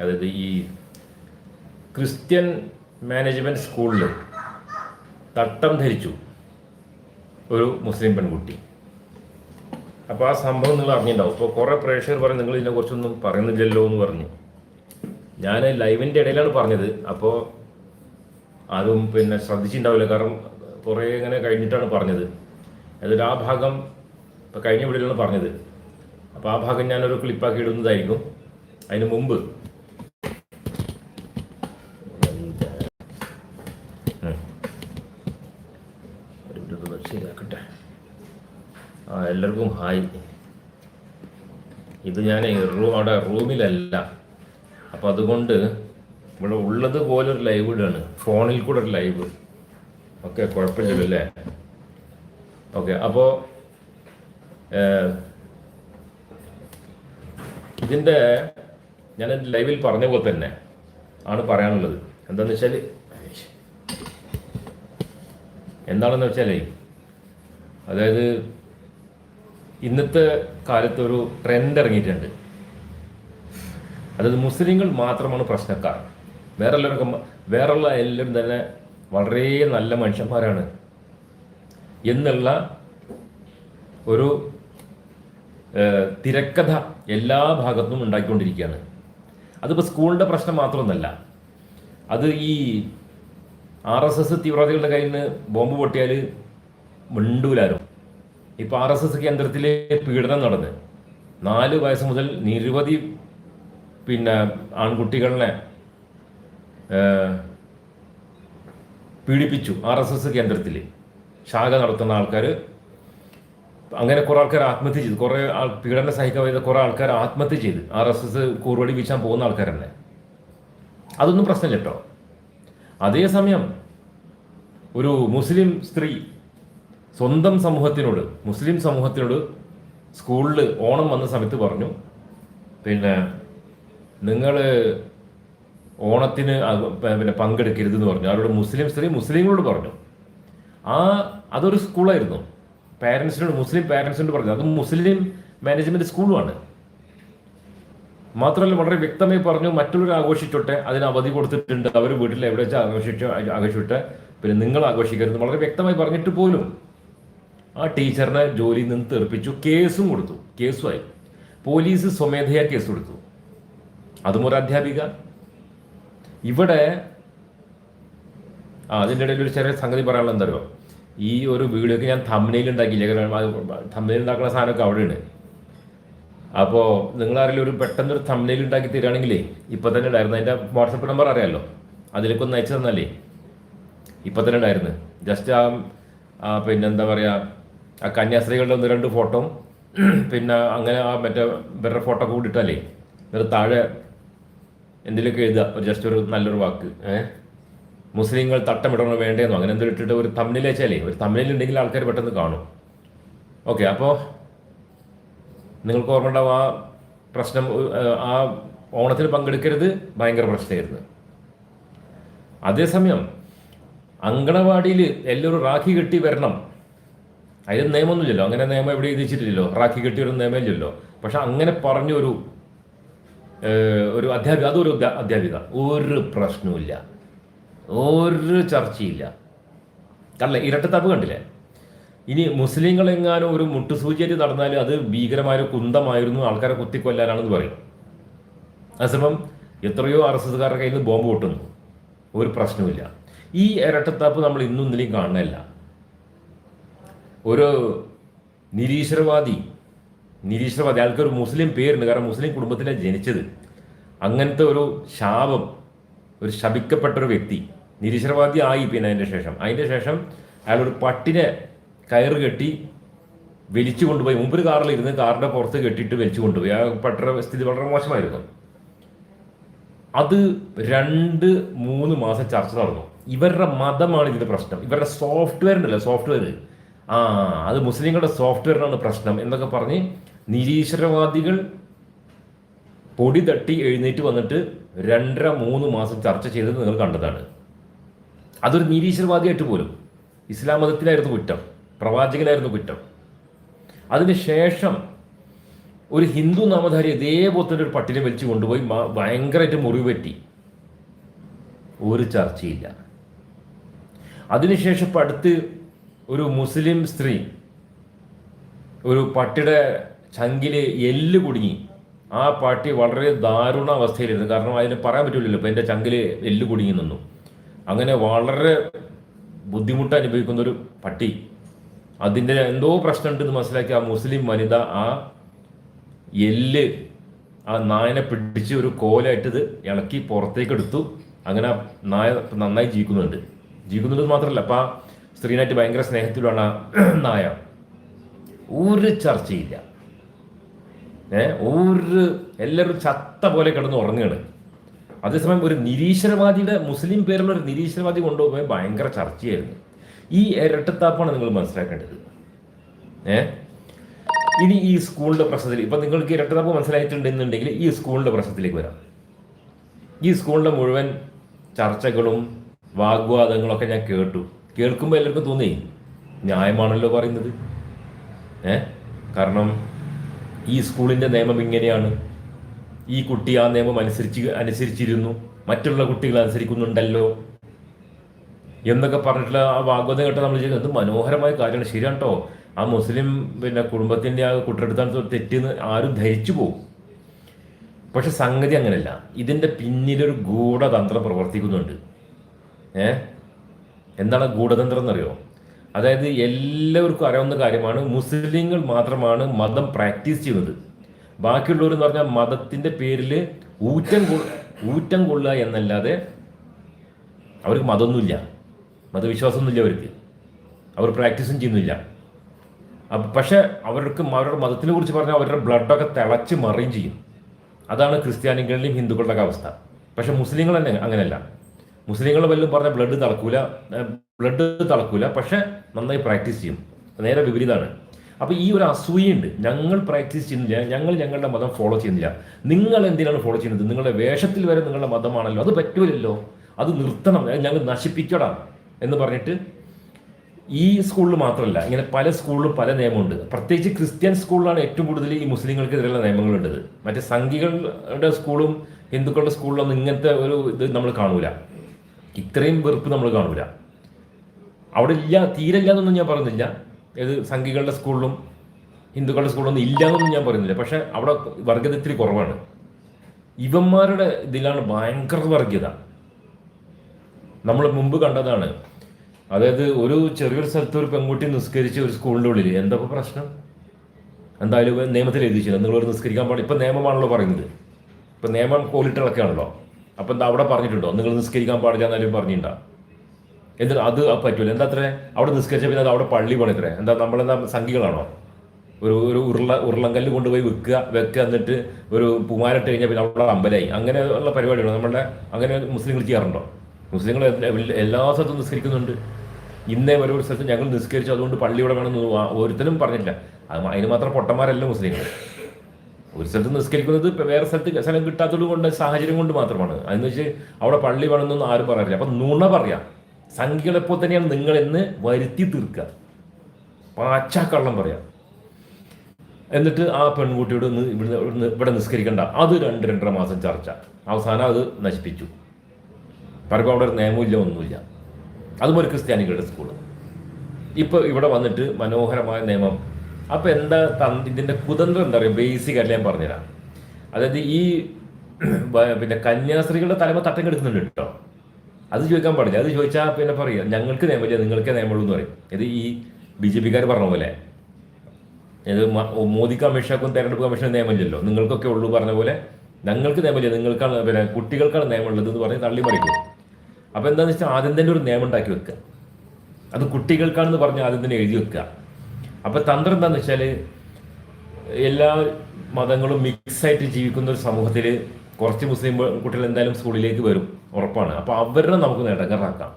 അതായത് ഈ Christian management സ്കൂളിൽ തട്ടം ധരിച്ചു ഒരു മുസ്ലിം പെൺകുട്ടി. അപ്പോൾ ആ സംഭവം നിങ്ങൾ അറിഞ്ഞിട്ടുണ്ടാവും. അപ്പോൾ കുറേ പ്രേക്ഷകർ പറയും നിങ്ങൾ ഇതിനെക്കുറിച്ചൊന്നും പറയുന്നില്ലല്ലോ എന്ന് പറഞ്ഞു. ഞാൻ ലൈവിന്റെ ഇടയിലാണ് പറഞ്ഞത്. അപ്പോൾ അതും പിന്നെ ശ്രദ്ധിച്ചിട്ടുണ്ടാവില്ല. കാരണം കുറേ ഇങ്ങനെ കഴിഞ്ഞിട്ടാണ് പറഞ്ഞത്. എന്നിട്ട് ആ ഭാഗം ഇപ്പോൾ കഴിഞ്ഞ വീഡിയോയിലാണ് പറഞ്ഞത്. അപ്പോൾ ആ ഭാഗം ഞാനൊരു ക്ലിപ്പാക്കി ഇടുന്നതായിരിക്കും. അതിന് മുമ്പ് ഉം. ഒരു minute ഒന്ന് ശരിയാക്കട്ടെ ആ എല്ലാവർക്കും ഹായ് ഇത് ഞാൻ അവിടെ റൂമിലല്ല. അപ്പം അതുകൊണ്ട് ഇവിടെ ഉള്ളത് പോലെ ഒരു ലൈവ് ഇടാണ്. ഫോണിൽ കൂടെ ഒരു ലൈവ് ഓക്കെ കുഴപ്പമില്ലല്ലോ അല്ലേ? ഓക്കെ അപ്പോൾ ഇതിന്റെ ഞാൻ എന്റെ ലൈവിൽ പറഞ്ഞ പോലെ തന്നെ ആണ് പറയാനുള്ളത്. എന്താണെന്ന് വെച്ചാൽ എന്താണെന്ന് വെച്ചാലേ അതായത് ഇന്നത്തെ കാലത്ത് ഒരു ട്രെൻഡ് ഇറങ്ങിയിട്ടുണ്ട്. അതായത് മുസ്ലിങ്ങൾ മാത്രമാണ് പ്രശ്നക്കാർ. വേറെ എല്ലാവർക്കും വേറെയുള്ള എല്ലാവരും തന്നെ വളരെ നല്ല മനുഷ്യന്മാരാണ്. എന്നുള്ള ഒരു തിരക്കഥ എല്ലാ ഭാഗത്തും ഉണ്ടാക്കിക്കൊണ്ടിരിക്കുകയാണ് അതിപ്പോൾ സ്കൂളിന്റെ പ്രശ്നം മാത്രമൊന്നല്ല. അത് ഈ ആർ എസ് എസ് തീവ്രവാദികളുടെ കയ്യിൽ നിന്ന് ബോംബ് പൊട്ടിയാൽ മിണ്ടൂലാരും. ഇപ്പോൾ ആർ എസ് എസ് കേന്ദ്രത്തിലെ പീഡനം നടന്ന് നാല് വയസ്സ് മുതൽ നിരവധി പിന്നെ ആൺകുട്ടികളെ പീഡിപ്പിച്ചു ആർ എസ് എസ് കേന്ദ്രത്തിൽ ശാഖ നടത്തുന്ന ആൾക്കാർ അങ്ങനെ കുറേ ആൾക്കാർ ആത്മഹത്യ ചെയ്തു. കുറേ ആൾ പീഡനം സഹിക്കാൻ വയ്യാതെ കുറേ ആൾക്കാർ ആത്മഹത്യ ചെയ്ത് ആർ എസ് എസ് കൂറുവടി വീശാൻ പോകുന്ന ആൾക്കാർ തന്നെ അതൊന്നും പ്രശ്നമില്ല കേട്ടോ അതേസമയം ഒരു മുസ്ലിം സ്ത്രീ സ്വന്തം സമൂഹത്തിനോട് മുസ്ലിം സമൂഹത്തിനോട് സ്കൂളിൽ ഓണം വന്ന സമയത്ത് പറഞ്ഞു പിന്നെ നിങ്ങൾ ഓണത്തിന് പിന്നെ പങ്കെടുക്കരുത് എന്ന് പറഞ്ഞു. അവരോട് മുസ്ലിം സ്ത്രീ മുസ്ലിങ്ങളോട് പറഞ്ഞു. ആ അതൊരു സ്കൂളായിരുന്നു. പാരൻസിനോട് മുസ്ലിം പാരൻസിനോട് പറഞ്ഞു. അത് മുസ്ലിം മാനേജ്മെന്റ് സ്കൂളുമാണ്. മാത്രമല്ല വളരെ വ്യക്തമായി പറഞ്ഞു മറ്റുള്ളവർ ആഘോഷിച്ചോട്ടെ അതിന് അവധി കൊടുത്തിട്ടുണ്ട്. അവർ വീട്ടിൽ എവിടെ വെച്ചാൽ ആഘോഷിച്ചോ ആഘോഷിച്ചോട്ടെ പിന്നെ നിങ്ങൾ ആഘോഷിക്കരുത് വളരെ വ്യക്തമായി പറഞ്ഞിട്ട് പോലും ആ ടീച്ചറിനെ ജോലിയിൽ നിന്ന് തെറിപ്പിച്ചു കേസും കൊടുത്തു കേസുമായി. പോലീസ് സ്വമേധയാ കേസ് കൊടുത്തു. അതും ഒരു അധ്യാപിക. ഇവിടെ ആ അതിന്റെ ഇടയിൽ ഒരു ചെറിയ സംഗതി പറയാനുള്ള എന്താ അറിയോ? ഈ ഒരു വീഡിയോക്ക് ഞാൻ തമ്മനയിൽ ഉണ്ടാക്കിയില്ല? തമ്മനയിൽ ഉണ്ടാക്കുന്ന സാധനമൊക്കെ അവിടെയാണ് അപ്പോൾ നിങ്ങളാരെങ്കിലും ഒരു പെട്ടെന്നൊരു തമ്മനയിൽ ഉണ്ടാക്കി തരികയാണെങ്കിലേ ഇപ്പം തന്നെ ഉണ്ടായിരുന്നു. അതിന്റെ വാട്സപ്പ് നമ്പർ അറിയാമല്ലോ അതിലേക്ക് ഒന്ന് അയച്ചു തന്നാലേ. ഇപ്പം തന്നെ ഉണ്ടായിരുന്നു. ജസ്റ്റ് ആ പിന്നെന്താ പറയുക ആ കന്യാസ്ത്രീകളുടെ ഒന്ന് രണ്ട് ഫോട്ടോ പിന്നെ അങ്ങനെ ആ മറ്റേ വേറെ ഫോട്ടോ കൂടി എന്നിട്ട് താഴെ എന്തെങ്കിലുമൊക്കെ എഴുതുക? ഒരു ജസ്റ്റ് ഒരു നല്ലൊരു വാക്ക് ഏഹ് മുസ്ലിങ്ങൾ തട്ടമിടണോ വേണ്ടേന്നോ? അങ്ങനെ എന്തെങ്കിലും ഇട്ടിട്ട് ഒരു തമ്മിൽ വെച്ചാലേ ഒരു തമ്മിൽ ഉണ്ടെങ്കിൽ ആൾക്കാർ പെട്ടെന്ന് കാണും. ഓക്കെ അപ്പോൾ നിങ്ങൾക്ക് ഓർമ്മ ഉണ്ടാവും ആ പ്രശ്നം ആ ഓണത്തിൽ പങ്കെടുക്കരുത് ഭയങ്കര പ്രശ്നമായിരുന്നു. അതേസമയം അങ്കണവാടിയിൽ എല്ലാവരും റാഖി കെട്ടി വരണം. അതിന് നിയമമൊന്നുമില്ലല്ലോ. അങ്ങനെ നിയമം എവിടെ എഴുതിച്ചിട്ടില്ലല്ലോ. റാക്കി കെട്ടിയൊരു നിയമമില്ലല്ലോ. പക്ഷെ അങ്ങനെ പറഞ്ഞൊരു ഒരു അധ്യാപിക അതൊരു അധ്യാപിക ഒരു പ്രശ്നവുമില്ല. ഒരു ചർച്ചയില്ല. കണ്ടില്ലേ? ഇരട്ടത്താപ്പ് കണ്ടില്ലേ? ഇനി മുസ്ലിങ്ങളെങ്ങാനും ഒരു മുട്ടുസൂചിയേറ്റ് നടന്നാൽ അത് ഭീകരമായ കുന്തമായിരുന്നു ആൾക്കാരെ കുത്തിക്കൊല്ലാനാണെന്ന് പറയും. അതേസമയം എത്രയോ ആർ എസ് എസ്കാരുടെ കയ്യിൽ നിന്ന് ബോംബ് പൊട്ടുന്നു. ഒരു പ്രശ്നവുമില്ല. ഈ ഇരട്ടത്താപ്പ് നമ്മൾ ഇന്നും ഇന്നലെയും കാണുന്നില്ല ഒരു നിരീശ്വരവാദി നിരീശ്വരവാദി അയാൾക്കൊരു മുസ്ലിം പേരുണ്ട്. കാരണം മുസ്ലിം കുടുംബത്തിലാണ് ജനിച്ചത് അങ്ങനത്തെ ഒരു ശാപം ഒരു ശപിക്കപ്പെട്ട ഒരു വ്യക്തി നിരീശ്വരവാദി ആയി പിന്നെ അതിന്റെ ശേഷം. അതിന്റെ ശേഷം അയാൾ ഒരു പട്ടിനെ കയറ് കെട്ടി വലിച്ചു കൊണ്ടുപോയി. മുമ്പ് ഒരു കാറിലിരുന്ന് കാറിന്റെ പുറത്ത് കെട്ടിയിട്ട് വലിച്ചു കൊണ്ടുപോയി. ആ പട്ടിയുടെ സ്ഥിതി വളരെ മോശമായിരുന്നു. അത് രണ്ട് മൂന്ന് മാസം ചർച്ച നടന്നു. ഇവരുടെ മതമാണ് ഇതിന്റെ പ്രശ്നം. ഇവരുടെ സോഫ്റ്റ്വെയർ ഉണ്ടല്ലോ സോഫ്റ്റ്വെയർ ആ അത് മുസ്ലിങ്ങളുടെ സോഫ്റ്റ്വെയറിനാണ് പ്രശ്നം എന്നൊക്കെ പറഞ്ഞ് നിരീശ്വരവാദികൾ പൊടി തട്ടി എഴുന്നേറ്റ് വന്നിട്ട് രണ്ടര മൂന്ന് മാസം ചർച്ച ചെയ്തത് നിങ്ങൾ കണ്ടതാണ്. അതൊരു നിരീശ്വരവാദിയായിട്ട് പോലും. ഇസ്ലാം മതത്തിലായിരുന്നു കുറ്റം. പ്രവാചകനായിരുന്നു കുറ്റം. അതിനുശേഷം ഒരു ഹിന്ദു നാമധാരി ഇതേപോലത്തെ ഒരു പട്ടിനെ വലിച്ചു കൊണ്ടുപോയി ഭയങ്കരമായിട്ട് മുറിവ് പറ്റി. ഒരു ചർച്ചയില്ല. അതിനുശേഷം ഇപ്പം അടുത്ത് ഒരു മുസ്ലിം സ്ത്രീ ഒരു പട്ടിയുടെ ചങ്കിൽ എല്ല് കുടുങ്ങി. ആ പട്ടി വളരെ ദാരുണ അവസ്ഥയിലായിരുന്നു. കാരണം അതിന് പറയാൻ പറ്റില്ലല്ലോ ഇപ്പം എന്റെ ചങ്കിൽ എല്ല് കുടുങ്ങി നിന്നു. അങ്ങനെ വളരെ ബുദ്ധിമുട്ട് അനുഭവിക്കുന്ന ഒരു പട്ടി. അതിന്റെ എന്തോ പ്രശ്നമുണ്ടെന്ന് മനസ്സിലാക്കി ആ മുസ്ലിം വനിത ആ എല്ല് ആ നായനെ പിടിച്ച് ഒരു കോലായിട്ടത് ഇളക്കി പുറത്തേക്ക് എടുത്തു അങ്ങനെ നായ നന്നായി ജീവിക്കുന്നുണ്ട്. ജീവിക്കുന്നുണ്ട് മാത്രമല്ല അപ്പം ആ സ്ത്രീനായിട്ട് ഭയങ്കര സ്നേഹത്തിലാണ് നായ. ഒരു ചർച്ചയില്ല. ഏ ഒരു എല്ലാവരും ചത്ത പോലെ കിടന്ന് ഉറങ്ങുകയാണ്. അതേസമയം ഒരു നിരീശ്വരവാദിയുടെ മുസ്ലിം പേരുള്ള ഒരു നിരീശ്വരവാദി കൊണ്ടുപോയി ഭയങ്കര ചർച്ചയായിരുന്നു. ഈ ഇരട്ടത്താപ്പാണ് നിങ്ങൾ മനസ്സിലാക്കേണ്ടത്. ഏ ഇനി ഈ സ്കൂളിന്റെ പ്രശ്നത്തിൽ ഇപ്പം നിങ്ങൾക്ക് ഇരട്ടത്താപ്പ് മനസ്സിലായിട്ടുണ്ടെന്നുണ്ടെങ്കിൽ ഈ സ്കൂളിന്റെ പ്രശ്നത്തിലേക്ക് വരാം. ഈ സ്കൂളിന്റെ മുഴുവൻ ചർച്ചകളും വാഗ്വാദങ്ങളൊക്കെ ഞാൻ കേട്ടു. കേൾക്കുമ്പോൾ എല്ലാവർക്കും തോന്നി ന്യായമാണല്ലോ പറയുന്നത്. ഏ? കാരണം ഈ സ്കൂളിന്റെ നിയമം ഇങ്ങനെയാണ്. ഈ കുട്ടി ആ നിയമം അനുസരിച്ച് അനുസരിച്ചിരുന്നു. മറ്റുള്ള കുട്ടികൾ അനുസരിക്കുന്നുണ്ടല്ലോ. എന്നൊക്കെ പറഞ്ഞിട്ടുള്ള ആ വാഗ്വാദം കേട്ടാൽ നമ്മൾ ചെയ്യുന്നത് മനോഹരമായ കാര്യമാണ്. ശരിയാണ് കേട്ടോ ആ മുസ്ലിം പിന്നെ കുടുംബത്തിന്റെ ആ കുട്ടിയെടുത്താണ് തെറ്റെന്ന് ആരും ധരിച്ചു പോകും പക്ഷെ സംഗതി അങ്ങനെയല്ല ഇതിന്റെ പിന്നിലൊരു ഗൂഢതന്ത്രം പ്രവർത്തിക്കുന്നുണ്ട്. ഏ? എന്താണ് ഗൂഢതന്ത്രം എന്നറിയോ? അതായത് എല്ലാവർക്കും അറിയാവുന്ന കാര്യമാണ് മുസ്ലിങ്ങൾ മാത്രമാണ് മതം പ്രാക്ടീസ് ചെയ്യുന്നത്. ബാക്കിയുള്ളവർ എന്ന് പറഞ്ഞാൽ മതത്തിന്റെ പേരിൽ ഊറ്റം ഊറ്റം കൊള്ളുക എന്നല്ലാതെ അവർക്ക് മതമൊന്നുമില്ല. മതവിശ്വാസമൊന്നുമില്ല അവർക്ക്. അവർ പ്രാക്ടീസും ചെയ്യുന്നില്ല. പക്ഷെ അവർക്ക് അവരുടെ മതത്തിനെ കുറിച്ച് പറഞ്ഞാൽ അവരുടെ ബ്ലഡൊക്കെ തിളച്ച് മറിയും ചെയ്യും. അതാണ് ക്രിസ്ത്യാനികളുടെയും ഹിന്ദുക്കളുടെ ഒക്കെ അവസ്ഥ. പക്ഷെ മുസ്ലിങ്ങൾ തന്നെ അങ്ങനെയല്ല. മുസ്ലിങ്ങൾ വല്ലതും പറഞ്ഞ ബ്ലഡ് തളക്കൂല ബ്ലഡ് തളക്കൂല പക്ഷെ നന്നായി പ്രാക്ടീസ് ചെയ്യും. നേരെ വിപരീതമാണ് അപ്പോൾ ഈ ഒരു അസൂയുണ്ട് ഞങ്ങൾ പ്രാക്ടീസ് ചെയ്യുന്നില്ല ഞങ്ങൾ ഞങ്ങളുടെ മതം ഫോളോ ചെയ്യുന്നില്ല. നിങ്ങൾ എന്തിനാണ് ഫോളോ ചെയ്യുന്നത്? നിങ്ങളുടെ വേഷത്തിൽ വരെ നിങ്ങളുടെ മതമാണല്ലോ. അത് പറ്റൂലല്ലോ. അത് നിർത്തണം. ഞങ്ങൾ നശിപ്പിക്കണം എന്ന് പറഞ്ഞിട്ട് ഈ സ്കൂളിൽ മാത്രമല്ല ഇങ്ങനെ പല സ്കൂളിലും പല നിയമമുണ്ട്. പ്രത്യേകിച്ച് ക്രിസ്ത്യൻ സ്കൂളിലാണ് ഏറ്റവും കൂടുതൽ ഈ മുസ്ലിങ്ങൾക്കെതിരെയുള്ള നിയമങ്ങളുണ്ടത്. മറ്റേ സംഘികളുടെ സ്കൂളും ഹിന്ദുക്കളുടെ സ്കൂളിലൊന്നും ഇങ്ങനത്തെ ഒരു ഇത് നമ്മൾ കാണൂല. ഇത്രയും വെറുപ്പ് നമ്മൾ കാണൂല. അവിടെ ഇല്ല തീരെ ഇല്ല എന്നൊന്നും ഞാൻ പറയുന്നില്ല. ഏത് സംഘികളുടെ സ്കൂളിലും ഹിന്ദുക്കളുടെ സ്കൂളിലൊന്നും ഇല്ല എന്നൊന്നും ഞാൻ പറയുന്നില്ല. പക്ഷെ അവിടെ വർഗത ഇത്തിരി കുറവാണ്. ഇവന്മാരുടെ ഇതിലാണ് ഭയങ്കര വർഗീയത നമ്മൾ മുമ്പ് കണ്ടതാണ്. അതായത് ഒരു ചെറിയൊരു സ്ഥലത്ത് ഒരു പെൺകുട്ടി നിസ്കരിച്ച് ഒരു സ്കൂളിന്റെ ഉള്ളിൽ എന്താ ഇപ്പൊ പ്രശ്നം? എന്തായാലും നിയമത്തിൽ എഴുതിച്ചില്ല നിങ്ങളൊരു നിസ്കരിക്കാൻ പാടില്ല ഇപ്പം നിയമമാണല്ലോ പറയുന്നത്. ഇപ്പം നിയമം കോലിട്ടിളക്കാണല്ലോ അപ്പം എന്താ അവിടെ പറഞ്ഞിട്ടുണ്ടോ? നിങ്ങൾ നിസ്കരിക്കാൻ പാടില്ല എന്നാലും പറഞ്ഞിട്ടുണ്ടോ എന്നിട്ട് അത് പറ്റൂല. എന്താ അത്ര? അവിടെ നിസ്കരിച്ച പിന്നെ അത് അവിടെ പള്ളി പണിത്രേ എന്താ നമ്മളെന്താ സംഘികളാണോ? ഒരു ഒരു ഉരുള ഉരുളങ്കല്ല് കൊണ്ടുപോയി വെക്കുക വെക്കുക എന്നിട്ട് ഒരു പുമാരിട്ട് കഴിഞ്ഞാൽ പിന്നെ അവിടെ അമ്പലായി. അങ്ങനെ ഉള്ള പരിപാടിയാണ്? നമ്മളുടെ അങ്ങനെ മുസ്ലിങ്ങൾ ചെയ്യാറുണ്ടോ? മുസ്ലിങ്ങൾ എല്ലാ- സ്ഥലത്തും നിസ്കരിക്കുന്നുണ്ട്. ഇന്നേ വരെ ഒരു സ്ഥലത്ത് ഞങ്ങൾ നിസ്കരിച്ചു. അതുകൊണ്ട് പള്ളിയോടെ വേണമെന്ന് ഒരുത്തനും പറഞ്ഞില്ല. അത് അതിന് മാത്രം പൊട്ടന്മാരല്ല മുസ്ലിങ്ങൾ. ഒരു സ്ഥലത്ത് നിസ്കരിക്കുന്നത് വേറെ സ്ഥലത്ത് സ്ഥലം കിട്ടാത്തത് കൊണ്ട് സാഹചര്യം കൊണ്ട് മാത്രമാണ്. അതെന്ന് വെച്ച് അവിടെ പള്ളി വേണമെന്നൊന്നും ആരും പറയാറില്ല. അപ്പൊ നുണ പറയാം. സംഖ്യകളെപ്പോൾ തന്നെയാണ് നിങ്ങൾ എന്ന് വരുത്തി തീർക്കുക. പാച്ചാക്കള്ളം പറയാം. എന്നിട്ട് ആ പെൺകുട്ടിയോട് ഇവിടെ ഇവിടെ നിസ്കരിക്കണ്ട. അത് രണ്ട് രണ്ടര മാസം ചർച്ച. അവസാനം അത് നശിപ്പിച്ചു. പറയുമ്പോൾ അവിടെ ഒരു നിയമമില്ല ഒന്നുമില്ല. അതും ഒരു ക്രിസ്ത്യാനികളുടെ സ്കൂൾ. ഇപ്പൊ ഇവിടെ വന്നിട്ട് മനോഹരമായ നിയമം. അപ്പൊ എന്താ ഇതിന്റെ കുതന്ത്രം എന്താ പറയുക ബേസിക് അല്ല ഞാൻ പറഞ്ഞുതരാം. അതായത് ഈ പിന്നെ കന്യാസ്ത്രീകളുടെ തലമ തട്ടം കെടുക്കുന്നുണ്ട് കേട്ടോ. അത് ചോദിക്കാൻ പാടില്ല. അത് ചോദിച്ചാൽ പിന്നെ പറയുക ഞങ്ങൾക്ക് നിയമമില്ല നിങ്ങൾക്ക് നിയമമുള്ളൂ എന്ന് പറയും. ഇത് ഈ ബി ജെ പിക്കാർ പറഞ്ഞ പോലെ. ഇത് മോദി കമ്മീഷനൊക്കെ തെരഞ്ഞെടുപ്പ് കമ്മീഷൻ നിയമമില്ലല്ലോ നിങ്ങൾക്കൊക്കെ ഉള്ളൂ പറഞ്ഞ പോലെ. ഞങ്ങൾക്ക് നിയമമില്ല നിങ്ങൾക്കാണ് പിന്നെ കുട്ടികൾക്കാണ് നിയമമുള്ളത് എന്ന് പറഞ്ഞ് തള്ളി മറിക്കും. അപ്പോൾ എന്താണെന്ന് വെച്ചാൽ ആദ്യം തന്നെ ഒരു നിയമം ഉണ്ടാക്കി വെക്കുക. അത് കുട്ടികൾക്കാണെന്ന് പറഞ്ഞ് ആദ്യം തന്നെ എഴുതി വെക്കുക. അപ്പോൾ തന്ത്രം എന്താണെന്ന് വെച്ചാൽ എല്ലാ മതങ്ങളും മിക്സ് ആയിട്ട് ജീവിക്കുന്ന ഒരു സമൂഹത്തിൽ കുറച്ച് മുസ്ലിം കുട്ടികൾ എന്തായാലും സ്കൂളിലേക്ക് വരും ഉറപ്പാണ്. അപ്പോൾ അവരെ നമുക്ക് നേട്ടക്കാരാക്കാം.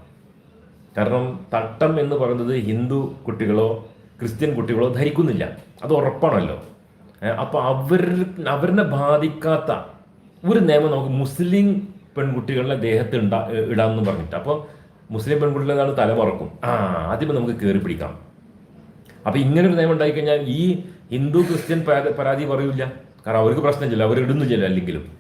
കാരണം തട്ടം എന്ന് പറയുന്നത് ഹിന്ദു കുട്ടികളോ ക്രിസ്ത്യൻ കുട്ടികളോ ധരിക്കുന്നില്ല. അത് ഉറപ്പാണല്ലോ. അപ്പോൾ അപ്പൊ അവർ അവരിനെ ബാധിക്കാത്ത ഒരു നിയമം നമുക്ക് മുസ്ലിം പെൺകുട്ടികളുടെ ദേഹത്ത് ഇടാ ഇടാമെന്ന് പറഞ്ഞിട്ട്. അപ്പോൾ മുസ്ലിം പെൺകുട്ടികളെന്താണ് തലമുറക്കും? തലമറക്കും ആ ആദ്യമേ നമുക്ക് കയറി പിടിക്കാം. അപ്പൊ ഇങ്ങനെ ഒരു നിയമം ഉണ്ടായിക്കഴിഞ്ഞാൽ ഈ ഹിന്ദു ക്രിസ്ത്യൻ പരാതി പറയൂല കാരണം അവർക്ക് പ്രശ്നമില്ല അവർ ഇടുന്നില്ല അല്ലെങ്കിലും.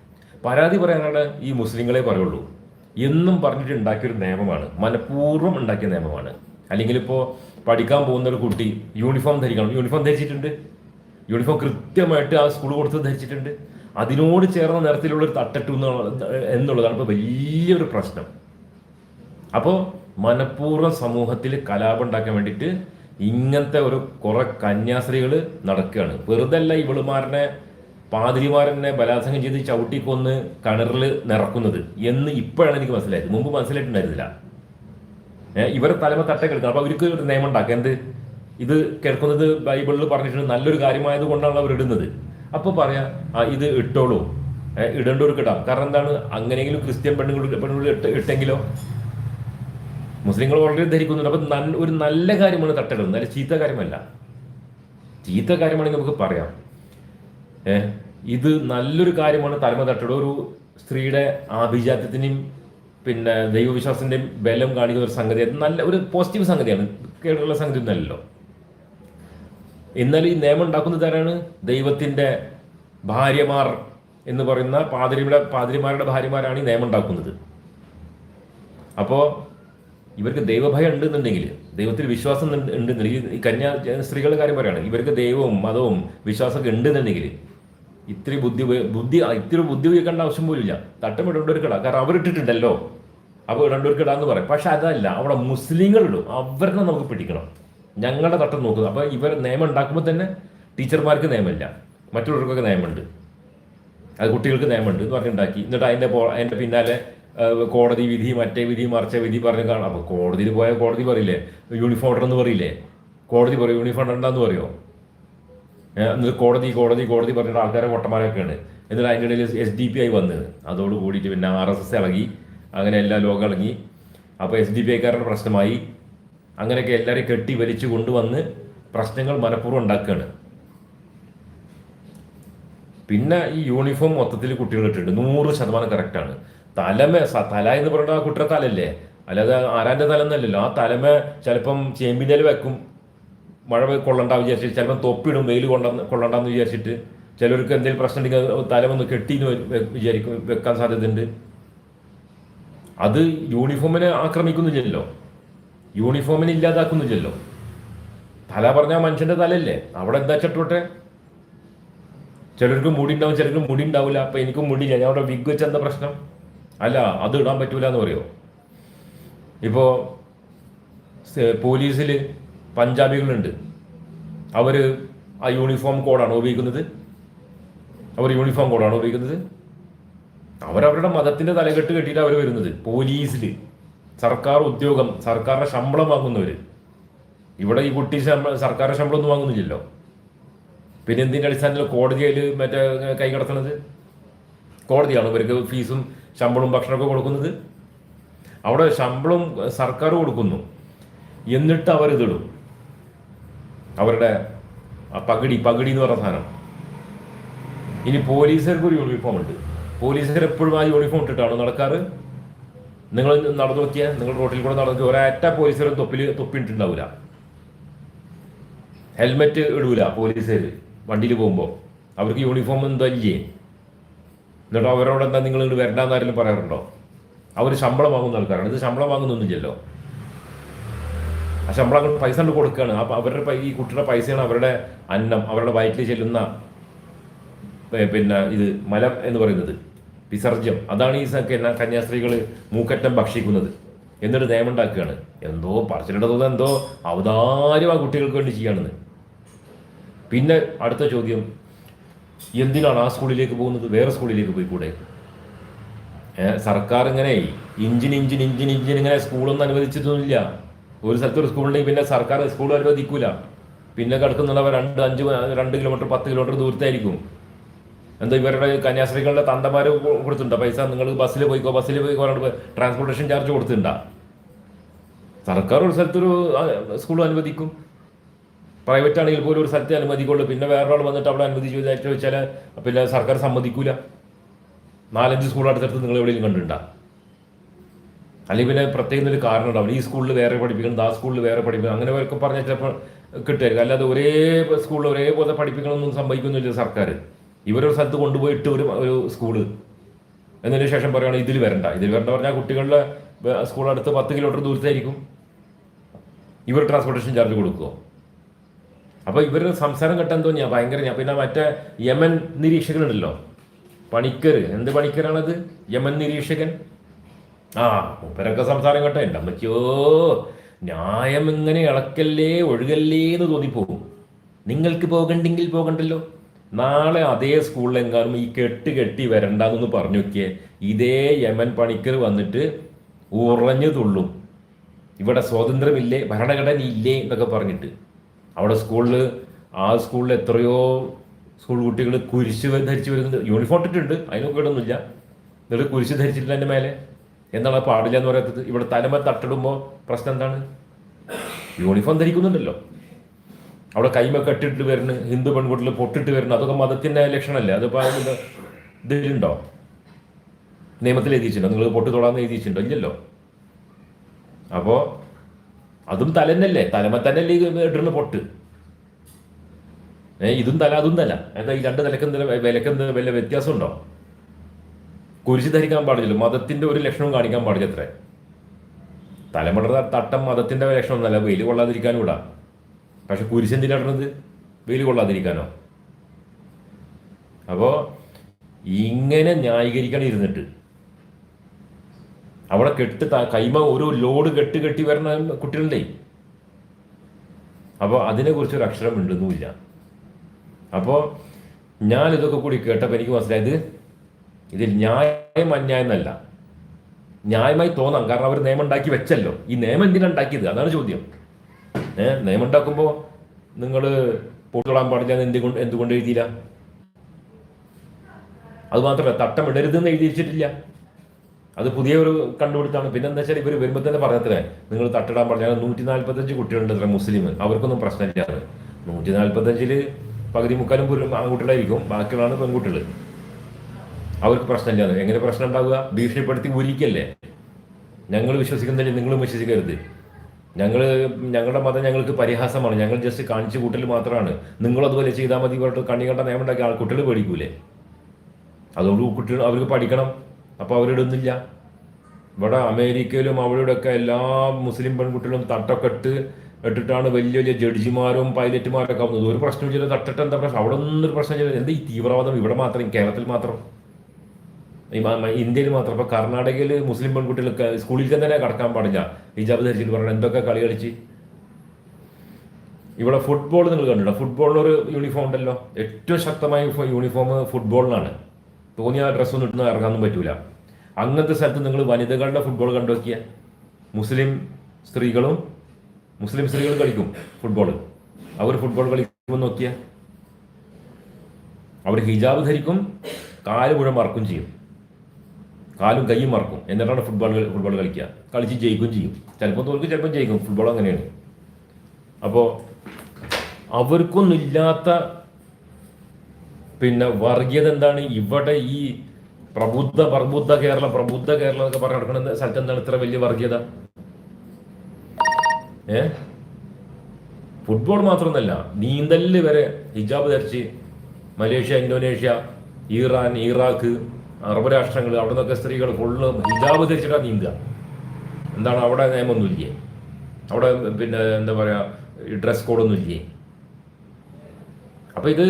പരാതി പറയാനാണ് ഈ മുസ്ലിങ്ങളെ പറയുള്ളൂ. എന്നും പറഞ്ഞിട്ട് ഉണ്ടാക്കിയൊരു നിയമമാണ്. മനഃപൂർവം ഉണ്ടാക്കിയ നിയമമാണ്. അല്ലെങ്കിൽ ഇപ്പോൾ പഠിക്കാൻ പോകുന്ന ഒരു കുട്ടി യൂണിഫോം ധരിക്കണം. യൂണിഫോം ധരിച്ചിട്ടുണ്ട്. യൂണിഫോം കൃത്യമായിട്ട് ആ സ്കൂൾ കൊടുത്ത് ധരിച്ചിട്ടുണ്ട്. അതിനോട് ചേർന്ന നിറത്തിലുള്ള ഒരു തട്ടട്ടു എന്നുള്ള- എന്നുള്ളതാണ് ഇപ്പോൾ വലിയൊരു പ്രശ്നം. അപ്പോൾ മനഃപൂർവം സമൂഹത്തിൽ കലാപം ഉണ്ടാക്കാൻ വേണ്ടിയിട്ട് ഇങ്ങനത്തെ ഒരു കുറെ കന്യാസ്ത്രീകൾ നടക്കുകയാണ്. വെറുതെ അല്ല ഇവളുമാരനെ പാതിരിമാരനെ ബലാത്സംഗം ചെയ്ത് ചവിട്ടിക്കൊന്ന് കിണറിൽ നിറക്കുന്നത് എന്ന് ഇപ്പോഴാണ് എനിക്ക് മനസ്സിലായത്. മുമ്പ് മനസ്സിലായിട്ടുണ്ടായിരുന്നില്ല. ഇവരെ തലമ തട്ട കേൾക്കണം അപ്പൊ അവർക്ക് ഒരു നിയമം ഉണ്ടാക്കുക. എന്ത്? ഇത് കേൾക്കുന്നത് ബൈബിളിൽ പറഞ്ഞിട്ടുണ്ട് നല്ലൊരു കാര്യമായത് കൊണ്ടാണ് അവർ ഇടുന്നത്. അപ്പോൾ പറയാ ഇത് ഇട്ടോളൂ. ഇടേണ്ടവർക്ക് ഇടാം. കാരണം എന്താണ്? അങ്ങനെയെങ്കിലും ക്രിസ്ത്യൻ പെണ്ണുങ്ങൾ പെണ്ണുങ്ങൾ ഇട്ട് ഇട്ടെങ്കിലോ? മുസ്ലിങ്ങൾ വളരെ ധരിക്കുന്നുണ്ട്. അപ്പം നല്ല ഒരു നല്ല കാര്യമാണ് തട്ടിടുന്നത് അല്ല ചീത്ത കാര്യമല്ല. ചീത്ത കാര്യമാണെങ്കിൽ നമുക്ക് പറയാം. ഏ ഇത് നല്ലൊരു കാര്യമാണ് തലമ തട്ടിടുക ഒരു സ്ത്രീയുടെ ആഭിജാത്യത്തിന്റെയും പിന്നെ ദൈവവിശ്വാസത്തിന്റെയും ബലം കാണിക്കുന്ന ഒരു സംഗതി. നല്ല ഒരു പോസിറ്റീവ് സംഗതിയാണ്. കേടുള്ള സംഗതി ഒന്നല്ലല്ലോ എന്നാൽ ഈ നിയമം ഉണ്ടാക്കുന്നത് ആരാണ്? ദൈവത്തിന്റെ ഭാര്യമാർ എന്ന് പറയുന്ന പാതിരിയുടെ പാതിരിമാരുടെ ഭാര്യമാരാണ് ഈ നിയമം ഉണ്ടാക്കുന്നത്. അപ്പോൾ ഇവർക്ക് ദൈവഭയം ഉണ്ടെന്നുണ്ടെങ്കിൽ ദൈവത്തിൽ വിശ്വാസം ഉണ്ട്- ഉണ്ടെന്നുണ്ടെങ്കിൽ ഈ കന്യാ സ്ത്രീകളുടെ കാര്യം പറയുകയാണ് ഇവർക്ക് ദൈവവും മതവും വിശ്വാസമൊക്കെ ഉണ്ടെന്നുണ്ടെങ്കിൽ ഇത്തിരി ബുദ്ധി ബുദ്ധി ഇത്ര ബുദ്ധി ഉപയോഗിക്കേണ്ട ആവശ്യം പോലും ഇല്ല തട്ടം ഇടണ്ടൊരുക്കട ഇടാം കാരണം അവരിട്ടിട്ടുണ്ടല്ലോ അപ്പോൾ ഇടണ്ടൊരുക്കട എന്ന് പറയും. പക്ഷെ അതല്ല അവിടെ മുസ്ലിങ്ങൾ ഇടും അവരെ നമുക്ക് പിടിക്കണം. ഞങ്ങളുടെ തട്ടം നോക്കുക അപ്പോൾ ഇവർ നിയമം ഉണ്ടാക്കുമ്പോൾ തന്നെ ടീച്ചർമാർക്ക് നിയമമില്ല. മറ്റുള്ളവർക്കൊക്കെ നിയമമുണ്ട്. അത് കുട്ടികൾക്ക് നിയമമുണ്ട് എന്ന് പറഞ്ഞുണ്ടാക്കി എന്നിട്ട് അതിന്റെ അതിന്റെ പിന്നാലെ കോടതി വിധി മറ്റേ വിധി മറിച്ച വിധി പറഞ്ഞ് കാണാം. അപ്പോൾ കോടതിയിൽ പോയാൽ കോടതി പറയില്ലേ? യൂണിഫോം എന്ന് പറയില്ലേ? കോടതി പറയും യൂണിഫോം ഇടണ്ടെന്ന് പറയുമോ എന്നിട്ട് കോടതി കോടതി കോടതി പറഞ്ഞിട്ട് ആൾക്കാരെ പൊട്ടന്മാരൊക്കെയാണ് എന്നിട്ട് അതിന്റെ ഇടയിൽ എസ് ഡി പി ആയി വന്നത് അതോട് കൂടിയിട്ട് പിന്നെ ആർ എസ് എസ് ഇളകി. അങ്ങനെ എല്ലാ ലോകം ഇളകി. അപ്പോൾ എസ് ഡി പി ഐക്കാരുടെ പ്രശ്നമായി. അങ്ങനെയൊക്കെ എല്ലാവരെയും കെട്ടി വലിച്ചു കൊണ്ടുവന്ന് പ്രശ്നങ്ങൾ മനഃപൂർവം ഉണ്ടാക്കുകയാണ്. പിന്നെ ഈ യൂണിഫോം മൊത്തത്തിൽ കുട്ടികൾ ഇട്ടിട്ടുണ്ട്. നൂറ് ശതമാനം കറക്റ്റാണ്. തലമ തല എന്ന് പറഞ്ഞാൽ കുട്ടിയുടെ തലല്ലേ അല്ലാതെ ആരാന്റെ തല എന്നല്ലല്ലോ ആ തലമേ ചിലപ്പം ചേമ്പിന്റെ വെക്കും. മഴ കൊള്ളണ്ട വിചാരിച്ചിട്ട് ചിലപ്പം തൊപ്പിടും വെയിൽ കൊണ്ട കൊള്ളണ്ടെന്ന് വിചാരിച്ചിട്ട്. ചിലർക്ക് എന്തെങ്കിലും പ്രശ്നം ഉണ്ടെങ്കിൽ തലമൊന്ന് കെട്ടിന്ന് വിചാരിക്കും വെക്കാൻ സാധ്യതയുണ്ട്. അത് യൂണിഫോമിനെ ആക്രമിക്കുന്നില്ലല്ലോ. യൂണിഫോമിനെ ഇല്ലാതാക്കുന്നില്ലല്ലോ. തല പറഞ്ഞാൽ മനുഷ്യന്റെ തലല്ലേ അവിടെ എന്താ ചട്ടോട്ടെ? ചിലർക്ക് മുടി ഉണ്ടാവും ചിലർക്ക് മുടി ഉണ്ടാവില്ല അപ്പൊ എനിക്ക് മുടിയില്ല. ഞാൻ അവിടെ വിഗ് വെച്ച എന്താ പ്രശ്നം? അല്ല അത് ഇടാൻ പറ്റൂല എന്ന് പറയോ? ഇപ്പോ പോലീസിൽ പഞ്ചാബികളുണ്ട്. അവർ ആ യൂണിഫോം കോഡാണോ ഉപയോഗിക്കുന്നത്. അവർ യൂണിഫോം കോഡാണോ ഉപയോഗിക്കുന്നത്. അവരവരുടെ മതത്തിന്റെ തലകെട്ട് കെട്ടിയിട്ട് അവർ വരുന്നത് പോലീസിൽ സർക്കാർ ഉദ്യോഗം സർക്കാരിന്റെ ശമ്പളം വാങ്ങുന്നവര്. ഇവിടെ ഈ കുട്ടി ശമ്പളം സർക്കാരിന്റെ ശമ്പളം ഒന്നും വാങ്ങുന്നില്ലല്ലോ. പിന്നെ എന്തിന്റെ അടിസ്ഥാനത്തിൽ കോടതിയിൽ മറ്റേ കൈ കടത്തണത് കോടതിയാണ് ഇവർക്ക് ഫീസും ശമ്പളവും ഭക്ഷണമൊക്കെ കൊടുക്കുന്നത്? അവിടെ ശമ്പളം സർക്കാർ കൊടുക്കുന്നു. എന്നിട്ട് അവർ ഇതിടും അവരുടെ പകിടി പകിടി എന്ന് പറഞ്ഞ സാധനം. ഇനി പോലീസുകാർക്ക് ഒരു യൂണിഫോം ഉണ്ട്. പോലീസുകാർ എപ്പോഴും ആ യൂണിഫോം ഇട്ടിട്ടാണോ നടക്കാറ്? നിങ്ങൾ നടന്നു നോക്കിയാൽ നിങ്ങൾ റോട്ടിൽ കൂടെ നടന്നു നോക്കിയാൽ ഒരൊറ്റ പോലീസുകാർ തൊപ്പിൽ തൊപ്പിയിട്ടുണ്ടാവില്ല ഹെൽമെറ്റ് ഇടൂല പോലീസുകാർ വണ്ടിയിൽ പോകുമ്പോൾ അവർക്ക് യൂണിഫോം എന്തോ ഇല്ലേ എന്നിട്ട് അവരോട് എന്താ നിങ്ങൾ ഇങ്ങോട്ട് വരണ്ടെന്ന് ആരെങ്കിലും പറയാറുണ്ടോ? അവർ ശമ്പളം വാങ്ങുന്ന ആൾക്കാരാണ്. ഇത് ശമ്പളം വാങ്ങുന്നൊന്നുമില്ലല്ലോ. ആ ശമ്പളം അങ്ങോട്ട് പൈസ കൊണ്ട് കൊടുക്കുകയാണ് അപ്പം അവരുടെ ഈ കുട്ടിയുടെ പൈസയാണ് അവരുടെ അന്നം അവരുടെ വയറ്റിൽ ചെല്ലുന്ന പിന്നെ ഇത് മലം എന്ന് പറയുന്നത് വിസർജ്യം. അതാണ് ഈ കന്യാസ്ത്രീകൾ മൂക്കറ്റം ഭക്ഷിക്കുന്നത്. എന്നിട്ട് നിയമം ഉണ്ടാക്കുകയാണ്. എന്തോ പറച്ചിലിന്റെ തോന്നുന്നത് എന്തോ അവതാരം ആ കുട്ടികൾക്ക് വേണ്ടി ചെയ്യുകയാണെന്ന് പിന്നെ അടുത്ത ചോദ്യം എന്തിനാണ് ആ സ്കൂളിലേക്ക് പോകുന്നത്? വേറെ സ്കൂളിലേക്ക് പോയി കൂടെ സർക്കാർ ഇങ്ങനെ ഇഞ്ചിൻ ഇഞ്ചിൻ ഇഞ്ചിൻ ഇഞ്ചിൻ ഇങ്ങനെ സ്കൂളൊന്നും അനുവദിച്ചിട്ടൊന്നുമില്ല. ഒരു സ്ഥലത്ത് ഒരു സ്കൂളുണ്ടെങ്കിൽ പിന്നെ സർക്കാർ സ്കൂൾ അനുവദിക്കൂല. പിന്നെ കിടക്കുന്നുള്ളവർ രണ്ട് അഞ്ച് രണ്ട് കിലോമീറ്റർ പത്ത് കിലോമീറ്റർ ദൂരത്തായിരിക്കും. എന്താ ഇവരുടെ കന്യാസ്ത്രീകളുടെ തന്തമാർ കൊടുത്തിട്ടുണ്ട്? പൈസ നിങ്ങൾ ബസ്സിൽ പോയിക്കോ ബസ്സിൽ പോയിക്കോ ട്രാൻസ്പോർട്ടേഷൻ ചാർജ് കൊടുത്തിട്ടുണ്ടാ? സർക്കാർ ഒരു സ്ഥലത്തൊരു സ്കൂൾ അനുവദിക്കും. പ്രൈവറ്റ് ആണെങ്കിൽ പോലും ഒരു സ്ഥലത്തെ അനുമതിക്കുള്ളൂ. പിന്നെ വേറൊരാൾ വന്നിട്ട് അവിടെ അനുമതി ചോദിച്ചു വെച്ചാൽ പിന്നെ സർക്കാർ സമ്മതിക്കൂല. നാലഞ്ച് സ്കൂൾ അടുത്തടുത്ത് നിങ്ങൾ എവിടെയും കണ്ടിട്ടുണ്ടാ? അല്ലെങ്കിൽ പിന്നെ പ്രത്യേകം ഒരു കാരണം ഉണ്ടാവും. ഈ സ്കൂളിൽ വേറെ പഠിപ്പിക്കണം ആ സ്കൂളിൽ വേറെ പഠിപ്പിക്കണം അങ്ങനെ ഒക്കെ പറഞ്ഞാൽ ചിലപ്പോൾ കിട്ടുമായിരിക്കും. അല്ലാതെ ഒരേ സ്കൂളിൽ ഒരേപോലെ പഠിപ്പിക്കണമെന്നും സംഭവിക്കുന്നില്ല സർക്കാർ. ഇവരൊരു സ്ഥലത്ത് കൊണ്ടുപോയിട്ട് ഒരു ഒരു സ്കൂൾ. എന്നതിന് ശേഷം പറയുകയാണ് ഇതിൽ വരണ്ട. ഇതിൽ വരണ്ട പറഞ്ഞാൽ കുട്ടികളുടെ സ്കൂൾ അടുത്ത് പത്ത് കിലോമീറ്റർ ദൂരത്തായിരിക്കും. ഇവർ ട്രാൻസ്പോർട്ടേഷൻ ചാർജ് കൊടുക്കുമോ അപ്പോൾ ഇവരുടെ സംസാരം കേട്ടാൻ തോന്നിയാ ഭയങ്കര ഞാൻ പിന്നെ മറ്റേ യമൻ നിരീക്ഷകനുണ്ടല്ലോ. പണിക്കർ എന്ത് പണിക്കരാണത്? യമൻ നിരീക്ഷകൻ. ആ മൂപ്പരൊക്കെ സംസാരം കേട്ടോ. എന്റെ അമ്മച്ചോ ന്യായം ഇങ്ങനെ ഇളക്കല്ലേ ഒഴുകല്ലേ എന്ന് തോന്നിപ്പോകും. നിങ്ങൾക്ക് പോകണ്ടെങ്കിൽ പോകണ്ടല്ലോ. നാളെ അതേ സ്കൂളിലെങ്ങാനും ഈ കെട്ട് കെട്ടി വരണ്ടെന്ന് പറഞ്ഞു നോക്കിയേ. ഇതേ യമൻ പണിക്കർ വന്നിട്ട് ഉറഞ്ഞു തുള്ളും. ഇവിടെ സ്വാതന്ത്ര്യമില്ലേ? ഭരണഘടന ഇല്ലേ എന്നൊക്കെ പറഞ്ഞിട്ട്. അവിടെ സ്കൂളിൽ ആ സ്കൂളിൽ എത്രയോ സ്കൂൾ കുട്ടികൾ കുരിശ് ധരിച്ച് വരുന്നുണ്ട്. യൂണിഫോം ഇട്ടിട്ടുണ്ട്. അതിനൊക്കെ ഇടൊന്നുമില്ല. എന്നിട്ട് കുരിശ് ധരിച്ചിട്ടില്ല എന്റെ മേലെ. എന്താണ് പാടില്ല എന്ന് പറയാത്തത്? ഇവിടെ തലമ തട്ടിടുമ്പോൾ പ്രശ്നം എന്താണ്? യൂണിഫോം ധരിക്കുന്നുണ്ടല്ലോ. അവിടെ കൈമ കെട്ടിട്ട് വരുന്ന ഹിന്ദു പെൺകുട്ടികൾ പൊട്ടിട്ട് വരുന്നു അതൊക്കെ മതത്തിന്റെ ലക്ഷണമല്ലേ? അതിപ്പോ അതിന്റെ ഇതിലുണ്ടോ? നിയമത്തിൽ എഴുതിയിട്ടുണ്ടോ. നിങ്ങൾ പൊട്ടി തൊടാന്ന് എഴുതിയിട്ടുണ്ടോ. ഇല്ലല്ലോ. അപ്പോ അതും തലന്നല്ലേ. തലമ തന്നെയല്ലേ ഇത് ഇടുന്ന പൊട്ട്. ഏഹ് ഇതും തല അതും തല. എന്താ ഈ രണ്ട് നിലക്കും വിലക്കും വലിയ വ്യത്യാസം ഉണ്ടോ കുരിശ് ധരിക്കാൻ പാടില്ല മതത്തിന്റെ ഒരു ലക്ഷണവും കാണിക്കാൻ പാടില്ല അത്രേ. തലമുടർന്ന തട്ടം മതത്തിന്റെ ലക്ഷണമൊന്നല്ല വെയിൽ കൊള്ളാതിരിക്കാനും ഇടാം പക്ഷെ കുരിശെന്തിലിടണത് വെയിൽ കൊള്ളാതിരിക്കാനോ? അപ്പോ ഇങ്ങനെ ന്യായീകരിക്കണം ഇരുന്നിട്ട്. അവിടെ കെട്ട് കൈമ ഒരു ലോഡ് കെട്ട് കെട്ടി വരുന്ന കുട്ടികളുടെ അപ്പോൾ അതിനെക്കുറിച്ച് ഒരു അക്ഷരം ഉണ്ടെന്നുമില്ല അപ്പോൾ ഞാൻ ഇതൊക്കെ കൂടി കേട്ടപ്പോൾ എനിക്ക് മനസ്സിലായത് ഇതിൽ ന്യായം അന്യായം എന്നല്ല ന്യായമായി തോന്നാം. കാരണം അവർ നിയമം ഉണ്ടാക്കി വെച്ചല്ലോ. ഈ നിയമം എന്തിനാണ് ഉണ്ടാക്കിയത്? അതാണ് ചോദ്യം. ഏ നിയമം ഉണ്ടാക്കുമ്പോൾ നിങ്ങൾ പൊട്ടുതൊടാൻ പാടില്ല എന്തുകൊണ്ട് എന്തുകൊണ്ട് എഴുതിയില്ല? അതുമാത്രമല്ല തട്ടമിടരുതെന്ന് തട്ടം ഇടരുതെന്ന് എഴുതി വെച്ചിട്ടില്ല. അത് പുതിയ ഒരു കണ്ടുപിടുത്താണ്. പിന്നെ എന്താ വെച്ചാൽ ഇവർ വരുമ്പോൾ തന്നെ പറഞ്ഞത്രേ നിങ്ങൾ തട്ടിടാൻ പറഞ്ഞാൽ നൂറ്റി നാൽപ്പത്തഞ്ച് കുട്ടികളുണ്ട് അത്ര മുസ്ലിം. അവർക്കൊന്നും പ്രശ്നമില്ല നൂറ്റി നാൽപ്പത്തഞ്ചിൽ പകുതി മുക്കാലും പോലും ആൺകുട്ടികളായിരിക്കും ബാക്കിയുള്ളതാണ് പെൺകുട്ടികൾ അവർക്ക് പ്രശ്നമില്ല എങ്ങനെ പ്രശ്നം ഉണ്ടാവുക? ഭീഷണിപ്പെടുത്തി ഊരിക്കല്ലേ ഞങ്ങൾ വിശ്വസിക്കുന്നില്ല നിങ്ങളും വിശ്വസിക്കരുത്. ഞങ്ങൾ ഞങ്ങളുടെ മതം ഞങ്ങൾക്ക് പരിഹാസമാണ്. ഞങ്ങൾ ജസ്റ്റ് കാണിച്ചു കൂട്ടൽ മാത്രമാണ്. നിങ്ങൾ അതുപോലെ ചെയ്താൽ മതി പറഞ്ഞിട്ട് കണ്ണി കണ്ട നിയമം ഉണ്ടാക്കി ആൾ കുട്ടികൾ പേടിക്കൂലേ? അതുകൊണ്ട് കുട്ടികൾ അവർക്ക് പഠിക്കണം. അപ്പോൾ അവരിടുന്നില്ല. ഇവിടെ അമേരിക്കയിലും അവിടെയൊക്കെ എല്ലാ മുസ്ലിം പെൺകുട്ടികളും തട്ടൊക്കെ ഇട്ട് ഇട്ടിട്ടാണ് വലിയ വലിയ ജഡ്ജിമാരും പൈലറ്റുമാരൊക്കെ ആവുന്നത്. ഒരു പ്രശ്നം ചെയ്ത് തട്ടിട്ട് എന്താ പ്രശ്നം? അവിടെ ഒന്നും ഒരു പ്രശ്നം ചെയ്ത് എന്താ ഈ തീവ്രവാദം ഇവിടെ മാത്രം കേരളത്തിൽ മാത്രം? ഇന്ത്യയിൽ മാത്രം. ഇപ്പൊ കർണാടകയിൽ മുസ്ലിം പെൺകുട്ടികൾക്ക് സ്കൂളിൽ തന്നെ കടക്കാൻ പാടില്ല. ഹിജാബ് ധരിച്ചിട്ട് പറഞ്ഞു എന്തൊക്കെ കളി കളിച്ച്? ഇവിടെ ഫുട്ബോൾ നിങ്ങൾ കണ്ടിട്ടുണ്ടോ? ഫുട്ബോളിന് ഒരു യൂണിഫോം ഉണ്ടല്ലോ. ഏറ്റവും ശക്തമായ യൂണിഫോം ഫുട്ബോളിനാണ് തോന്നിയ ഡ്രസ്സ് ഒന്നും ഇട്ടുന്ന ഇറങ്ങാനൊന്നും പറ്റൂല. അങ്ങനത്തെ സ്ഥലത്ത് നിങ്ങൾ വനിതകളുടെ ഫുട്ബോൾ കണ്ടു മുസ്ലിം സ്ത്രീകളും മുസ്ലിം സ്ത്രീകൾ കളിക്കും ഫുട്ബോൾ അവർ ഫുട്ബോൾ കളിക്കുമ്പോൾ നോക്കിയ. അവർ ഹിജാബ് ധരിക്കും കാൽ മുഴുവൻ മറക്കും ചെയ്യും. കാലും കൈയും മറക്കും. എന്നിട്ടാണ് ഫുട്ബോൾ ഫുട്ബോൾ കളിക്കുക. കളിച്ച് ജയിക്കും ചെയ്യും. ചിലപ്പോൾ തോൽക്കും ചിലപ്പോൾ ജയിക്കും. ഫുട്ബോൾ അങ്ങനെയാണ്. അപ്പോൾ അവർക്കൊന്നും ഇല്ലാത്ത പിന്നെ വർഗീയത എന്താണ്? ഇവിടെ ഈ പ്രബുദ്ധ പ്രബുദ്ധ കേരളം പ്രബുദ്ധ കേരളം എന്നൊക്കെ പറഞ്ഞു നടക്കുന്ന സ്ഥലത്ത് എന്താണ് ഇത്ര വലിയ വർഗീയത? ഏ? ഫുട്ബോൾ മാത്രമൊന്നല്ല നീന്തലിൽ വരെ ഹിജാബ് ധരിച്ച് Malaysia Indonesia Iran Iraq Arab രാഷ്ട്രങ്ങൾ അവിടെ നിന്നൊക്കെ സ്ത്രീകൾ ഫുള്ള് ഹിജാബ് ധരിച്ചിട്ടാണ് നീന്തുക. എന്താണ് അവിടെ നിയമമൊന്നുമില്ലേ? അവിടെ പിന്നെ എന്താ പറയാ ഡ്രസ് കോഡൊന്നും ഇല്ലേ അപ്പൊ ഇത്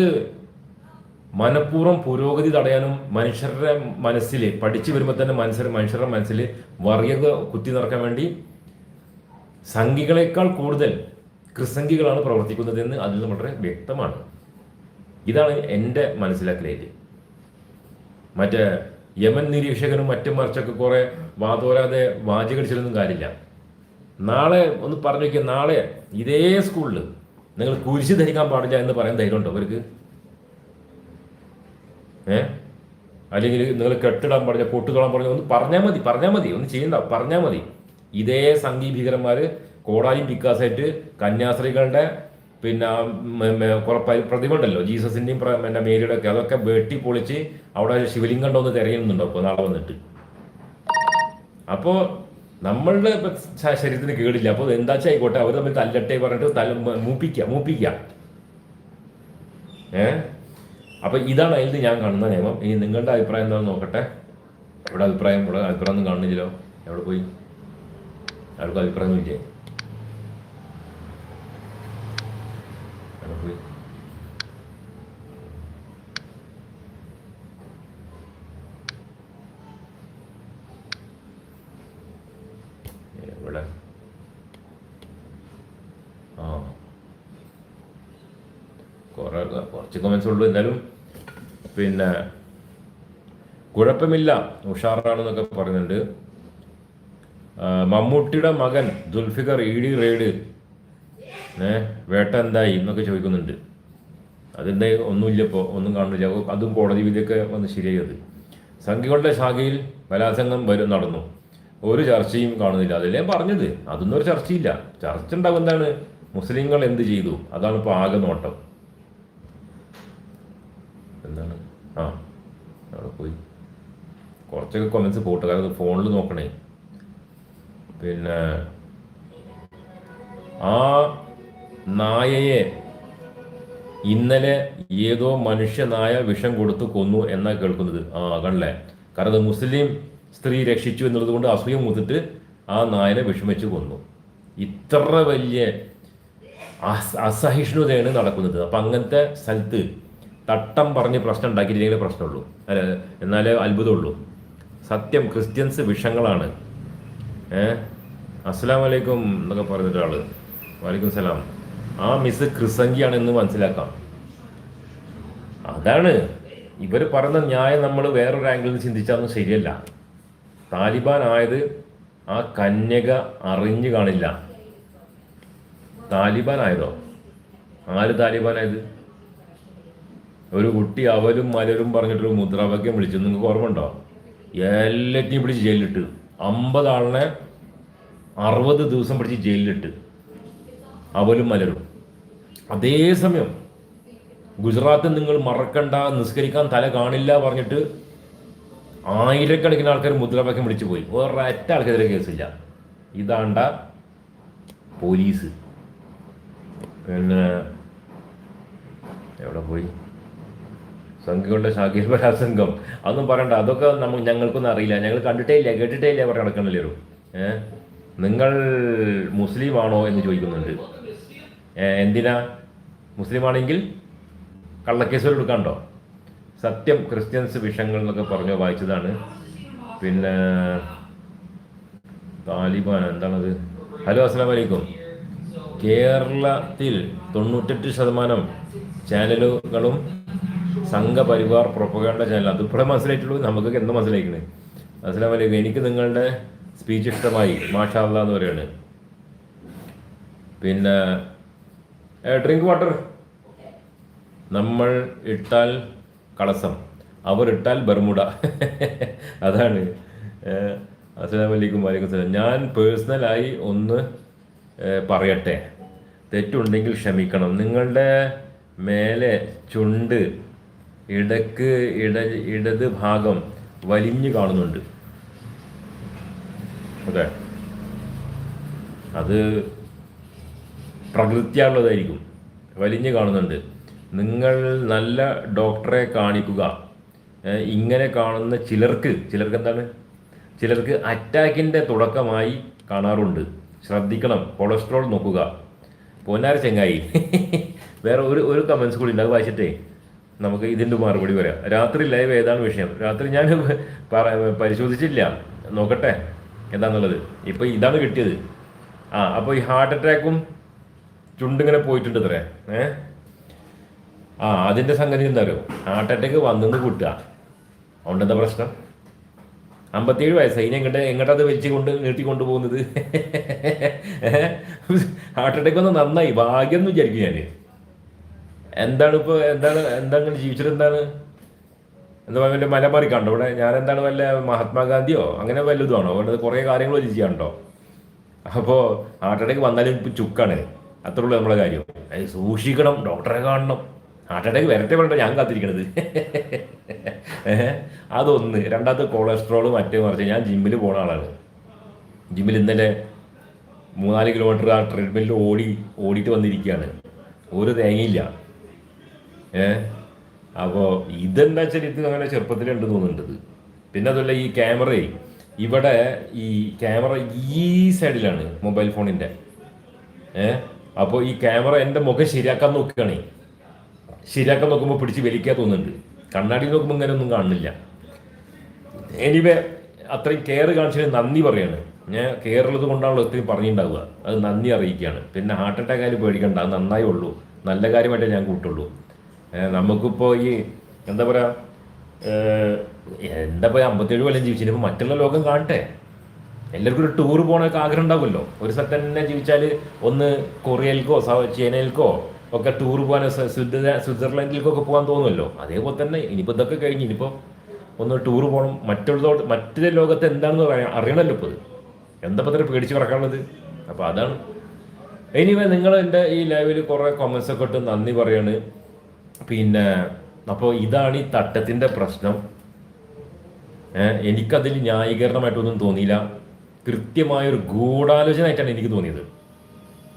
മനഃപൂർവം പുരോഗതി തടയാനും മനുഷ്യരുടെ മനസ്സിൽ പഠിച്ചു വരുമ്പോൾ തന്നെ മനുഷ്യർ മനുഷ്യരുടെ മനസ്സിൽ വർഗീയത കുത്തി നിറക്കാൻ വേണ്ടി സംഘികളെക്കാൾ കൂടുതൽ ക്രിസംഖികളാണ് പ്രവർത്തിക്കുന്നതെന്ന് അതിൽ വളരെ വ്യക്തമാണ്. ഇതാണ് എന്റെ മനസ്സിലാക്കലേറ്റ് മറ്റേ യമൻ നിരീക്ഷകനും മറ്റും മറിച്ചൊക്കെ കുറെ വാതോരാതെ വാചകടിച്ചിലൊന്നും കാര്യമില്ല. നാളെ ഒന്ന് പറഞ്ഞു നോക്കിയാൽ നാളെ ഇതേ സ്കൂളിൽ നിങ്ങൾ കുരിശ് ധരിക്കാൻ പാടില്ല എന്ന് പറയാൻ ധൈര്യമുണ്ടോ അവർക്ക് ഏ? അല്ലെങ്കിൽ നിങ്ങൾ കെട്ടിടാൻ പറഞ്ഞ പൊട്ടുതൊടാൻ പറഞ്ഞ ഒന്ന് പറഞ്ഞാൽ മതി പറഞ്ഞാൽ മതി ഒന്ന് ചെയ്യണ്ട പറഞ്ഞാൽ മതി. ഇതേ സംഘീ ഭീകരന്മാർ കോടാലിയും പിക്കാസായിട്ട് കന്യാസ്ത്രീകളുടെ പിന്നെ പ്രതിമ ഉണ്ടല്ലോ ജീസസിന്റെയും പിന്നെ മേരിയുടെ ഒക്കെ അതൊക്കെ വെട്ടി പൊളിച്ച് അവിടെ ശിവലിംഗം ഉണ്ടോ എന്ന് തിരയുന്നുണ്ടോ ഇപ്പോൾ നാളെ വന്നിട്ട്? അപ്പോൾ നമ്മളുടെ ശരീരത്തിന് കേടില്ല. അപ്പോൾ എന്താ ആയിക്കോട്ടെ അവർ തമ്മിൽ തല്ലട്ടെ പറഞ്ഞിട്ട് തല മൂപ്പിക്കുക മൂപ്പിക്കുക ഏ? അപ്പൊ ഇതാണ് അതിൽ ഞാൻ കാണുന്ന നിയമം. ഈ നിങ്ങളുടെ അഭിപ്രായം എന്താണെന്ന് നോക്കട്ടെ. ഇവിടെ അഭിപ്രായം? ഇവിടെ അഭിപ്രായം ഒന്നും കാണുന്നില്ലല്ലോ എവിടെ പോയി? ആർക്കും അഭിപ്രായം ഇല്ലേ? എവിടെ പോയി? എവിടെ? ആ. കുറെ കുറച്ച് കമൻസ് ഉള്ളൂ എന്നാലും പിന്നെ കുഴപ്പമില്ല ഉഷാറാണെന്നൊക്കെ പറയുന്നുണ്ട്. മമ്മൂട്ടിയുടെ മകൻ ദുൽഫിഖർ ഇ ഡി റെയ്ഡ് ഏ വേട്ട എന്തായി എന്നൊക്കെ ചോദിക്കുന്നുണ്ട്. അതിന്റെ ഒന്നുമില്ല ഇപ്പോൾ ഒന്നും കാണുന്നില്ല അതും കോടതി വിധിയൊക്കെ വന്ന് ശരിയായത് സംഘികളുടെ ശാഖയിൽ ബലാത്സംഗം വരും നടന്നു. ഒരു ചർച്ചയും കാണുന്നില്ല. അതല്ലേ പറഞ്ഞത്. അതൊന്നും ഒരു ചർച്ചയില്ല. ചർച്ച ഉണ്ടാവും എന്താണ്? മുസ്ലിങ്ങൾ എന്ത് ചെയ്തു? അതാണ് ഇപ്പോൾ ആകെ നോട്ടം എന്താണ് ആ അവിടെ പോയി. കുറച്ചൊക്കെ കൊമൻസ് പോട്ടെ കാരണം ഫോണിൽ നോക്കണേ. പിന്നെ ആ നായയെ ഇന്നലെ ഏതോ മനുഷ്യ നായ വിഷം കൊടുത്ത് കൊന്നു എന്നാ കേൾക്കുന്നത്? ആ കണ്ടല്ലേ? കാരണം മുസ്ലിം സ്ത്രീ രക്ഷിച്ചു എന്നുള്ളത് കൊണ്ട് അസൂയം മുത്തിട്ട് ആ നായനെ വിഷം വെച്ച് കൊന്നു. ഇത്ര വലിയ അസ- അസഹിഷ്ണുതയാണ് നടക്കുന്നത്. അപ്പം അങ്ങനത്തെ സ്ഥലത്ത് തട്ടം പറഞ്ഞ് പ്രശ്നം ഉണ്ടാക്കിയില്ലെങ്കിലേ പ്രശ്നമുള്ളൂ. അല്ല? എന്നാലേ അത്ഭുതമുള്ളൂ. സത്യം ക്രിസ്ത്യൻസ് വിഷങ്ങളാണ്. ഏ? അസ്സലാം വലൈക്കും എന്നൊക്കെ പറഞ്ഞിട്ട് ആൾ വലൈക്കും സലാം. ആ മിസ് ക്രിസംഗിയാണെന്ന് മനസ്സിലാക്കാം. അതാണ്. ഇവർ പറയുന്ന ന്യായം നമ്മൾ വേറൊരു ആംഗിളിൽ നിന്ന് ചിന്തിച്ചാൽ ശരിയല്ല. താലിബാൻ ആയത് ആ കന്യക അറിഞ്ഞു കാണില്ല. താലിബാൻ ആയതോ? ആര് താലിബാൻ ആയത്? ഒരു കുട്ടി അവലും മലരും പറഞ്ഞിട്ടൊരു മുദ്രാവാക്യം വിളിച്ചു. നിങ്ങൾക്ക് ഓർമ്മയുണ്ടോ? എല്ലാറ്റിനെയും പിടിച്ച് ജയിലിലിട്ട്. അമ്പത് ആളിനെ അറുപത് ദിവസം പിടിച്ച് ജയിലിലിട്ട്. അവലും മലരും. അതേസമയം ഗുജറാത്തിൽ നിങ്ങൾ മറക്കണ്ട നിസ്കരിക്കാൻ തല കാണില്ല പറഞ്ഞിട്ട് ആയിരക്കണക്കിന് ആൾക്കാർ മുദ്രാവാക്യം വിളിച്ചു പോയി. ഒരൊറ്റ ആൾക്കെതിരെ കേസില്ല. ഇതാണ്ട പോലീസ്. പിന്നെ എവിടെ പോയി? സംഘങ്ങളുടെ ശാഖയിൽ ബലാത്സംഗം അതൊന്നും പറയണ്ട. അതൊക്കെ നമ്മൾ ഞങ്ങൾക്കൊന്നും അറിയില്ല. ഞങ്ങൾ കണ്ടിട്ടേ ഇല്ല കേട്ടിട്ടേ ഇല്ല പറഞ്ഞ് നടക്കണല്ലേ ഏ? നിങ്ങൾ മുസ്ലിം ആണോ എന്ന് ചോദിക്കുന്നുണ്ട്. എന്തിനാ? മുസ്ലിം ആണെങ്കിൽ കള്ളക്കേസുകൾ എടുക്കാണ്ടോ സത്യം ക്രിസ്ത്യൻസ് വിഷങ്ങൾ എന്നൊക്കെ പറഞ്ഞു വായിച്ചതാണ്. പിന്നെ താലിബാൻ എന്താണത്? ഹലോ അസ്സാം വലൈക്കും കേരളത്തിൽ തൊണ്ണൂറ്റെട്ട് ശതമാനം ചാനലുകളും സംഘപരിവാർ പ്രൊപ്പഗേണ്ട ചാനൽ അതിപ്പോഴേ മനസ്സിലായിട്ടുള്ളൂ. നമുക്ക് എന്ത് മനസ്സിലായിക്കണേ? അസ്സാം വലൈക്കും എനിക്ക് നിങ്ങളുടെ സ്പീച്ച് ഇഷ്ടമായി. മാഷാല്ല എന്ന് പറയാണ്. പിന്നെ ഡ്രിങ്ക് വാട്ടർ നമ്മൾ ഇട്ടാൽ കളസം അവർ ഇട്ടാൽ ബർമുട അതാണ്. അസ്സലാം വലൈക്കും വലൈക്കും സലാം ഞാൻ പേഴ്സണലായി ഒന്ന് പറയട്ടെ. തെറ്റുണ്ടെങ്കിൽ ക്ഷമിക്കണം. നിങ്ങളുടെ മേലെ ചുണ്ട് ഇടയ്ക്ക് ഇട ഇടത് ഭാഗം വലിഞ്ഞു കാണുന്നുണ്ട്. അതെ അത് പ്രകൃത്യാനുള്ളതായിരിക്കും വലിഞ്ഞു കാണുന്നുണ്ട്. നിങ്ങൾ നല്ല ഡോക്ടറെ കാണിക്കുക. ഇങ്ങനെ കാണുന്ന ചിലർക്ക് ചിലർക്ക് എന്താണ്? ചിലർക്ക് അറ്റാക്കിന്റെ തുടക്കമായി കാണാറുണ്ട്. ശ്രദ്ധിക്കണം. കൊളസ്ട്രോൾ നോക്കുക. പൊന്നാര ചെങ്ങായി വേറെ ഒരു ഒരു കമൻസ് കൂടി ഉണ്ടാകും വായിച്ചിട്ടേ. നമുക്ക് ഇതിന്റെ മറുപടി പറയാം. രാത്രി ലൈവ് ഏതാണ് വിഷയം? രാത്രി ഞാൻ പരിശോധിച്ചില്ല. നോക്കട്ടെ. എന്താണെന്നുള്ളത് ഇപ്പോൾ ഇതാണ് കിട്ടിയത്. ആ അപ്പോൾ ഈ ഹാർട്ട് അറ്റാക്കും ചുണ്ടിങ്ങനെ പോയിട്ടുണ്ട് ഇത്രേ. ഏ? ആ അതിന്റെ സംഗതി എന്താ ഹാർട്ട് അറ്റാക്ക് വന്നെന്ന് കൂട്ടുക. അതുകൊണ്ട് എന്താ പ്രശ്നം? അമ്പത്തിയേഴ് വയസ്സായി. ഇനി എങ്ങോട്ട് എങ്ങോട്ടത് വെച്ച് കൊണ്ട് നീട്ടിക്കൊണ്ട് പോകുന്നത് ഹാർട്ട് അറ്റാക്ക് ഒന്ന് നന്നായി. ഭാഗ്യം എന്ന് വിചാരിക്കും ഞാൻ എന്താണ് ഇപ്പോൾ എന്താണ് എന്താണ് ജീവിച്ചത് എന്താണ്? എന്താ വല്ല മലമാറി കണ്ടോ? ഇവിടെ ഞാൻ എന്താണ് വല്ല മഹാത്മാഗാന്ധിയോ അങ്ങനെ വല്ലതുമാണോ അവിടെ കുറേ കാര്യങ്ങൾ ചെയ്യാണ്ടോ അപ്പോൾ ഹാർട്ട് അറ്റാക്ക് വന്നാലും ഇപ്പം ചുക്കാണ്. അത്രേ ഉള്ളൂ നമ്മളെ കാര്യം. അത് സൂക്ഷിക്കണം ഡോക്ടറെ കാണണം. ഹാർട്ട് വരട്ടെ വേണ്ട ഞാൻ കാത്തിരിക്കണത്. അതൊന്ന്. രണ്ടാമത്തെ കൊളസ്ട്രോൾ മറ്റേ മറിച്ച് ഞാൻ ജിമ്മിൽ പോണ ആളാണ്. ജിമ്മിൽ ഇന്നലെ മൂന്നാൽ കിലോമീറ്റർ ആ ട്രെഡ്മില്ലിൽ ഓടി ഓടിയിട്ട് വന്നിരിക്കുകയാണ്. ഒരു തേങ്ങയില്ല. ഏ? അപ്പോൾ ഇതെന്താ വെച്ചാൽ ഇത് അങ്ങനെ ചെറുപ്പത്തിലുണ്ട് തോന്നുന്നുണ്ട്. പിന്നെ അതുപോലെ ഈ ക്യാമറ ഇവിടെ ഈ ക്യാമറ ഈ സൈഡിലാണ് മൊബൈൽ ഫോണിന്റെ ഏ? അപ്പോൾ ഈ ക്യാമറ എന്റെ മുഖം ശരിയാക്കാൻ നോക്കുകയാണേ. ശരിയാക്കാൻ നോക്കുമ്പോൾ പിടിച്ച് വലിക്കാൻ തോന്നുന്നുണ്ട്. കണ്ണാടി നോക്കുമ്പോൾ ഇങ്ങനെ ഒന്നും കാണുന്നില്ല. എനിവേ അത്രയും കെയർ കാണിച്ചതിന് നന്ദി പറയാണ്. ഞാൻ കെയർ ഉള്ളത് കൊണ്ടാണല്ലോ ഇത്രയും പറഞ്ഞിട്ടുണ്ടാവുക അത് നന്ദി അറിയിക്കുകയാണ്. പിന്നെ ഹാർട്ട് അറ്റാക്ക് ആയാലും പേടിക്കണ്ട. അത് നന്നായി ഉള്ളൂ. നല്ല കാര്യമായിട്ടേ ഞാൻ കൂട്ടുള്ളൂ. ഏഹ് നമുക്കിപ്പോൾ ഈ എന്താ പറയുക എന്താ പറയുക അമ്പത്തേഴ് കൊല്ലം ജീവിച്ചിട്ട് മറ്റുള്ള ലോകം കാണട്ടെ. എല്ലാവർക്കും ഒരു ടൂർ പോകണമൊക്കെ ആഗ്രഹം ഉണ്ടാവുമല്ലോ. ഒരു സ്ഥലത്ത് തന്നെ ജീവിച്ചാൽ ഒന്ന് കൊറിയയിൽക്കോ ചൈനയിൽക്കോ ഒക്കെ ടൂർ പോകാൻ സ്വിറ്റ്സർലൻഡിലേക്കോ ഒക്കെ പോകാൻ തോന്നുമല്ലോ. അതേപോലെ തന്നെ ഇനിയിപ്പോൾ ഇതൊക്കെ കഴിഞ്ഞ് ഇനിയിപ്പോൾ ഒന്ന് ടൂർ പോകണം മറ്റുള്ളതോട് മറ്റൊരു ലോകത്ത് എന്താണെന്ന് പറയാൻ അറിയണമല്ലോ ഇപ്പോൾ എന്താ പത്ര പേടിച്ച് കിടക്കാനുള്ളത്? അപ്പോൾ അതാണ്. എനിവേ നിങ്ങൾ എന്റെ ഈ ലൈവിൽ കുറേ ഒക്കെ ഇട്ട് നന്ദി പറയാണ്. പിന്നെ അപ്പോൾ ഇതാണ് ഈ തട്ടത്തിന്റെ പ്രശ്നം. എനിക്കതിൽ ന്യായീകരണമായിട്ടൊന്നും തോന്നിയില്ല. കൃത്യമായൊരു ഗൂഢാലോചനയായിട്ടാണ് എനിക്ക് തോന്നിയത്.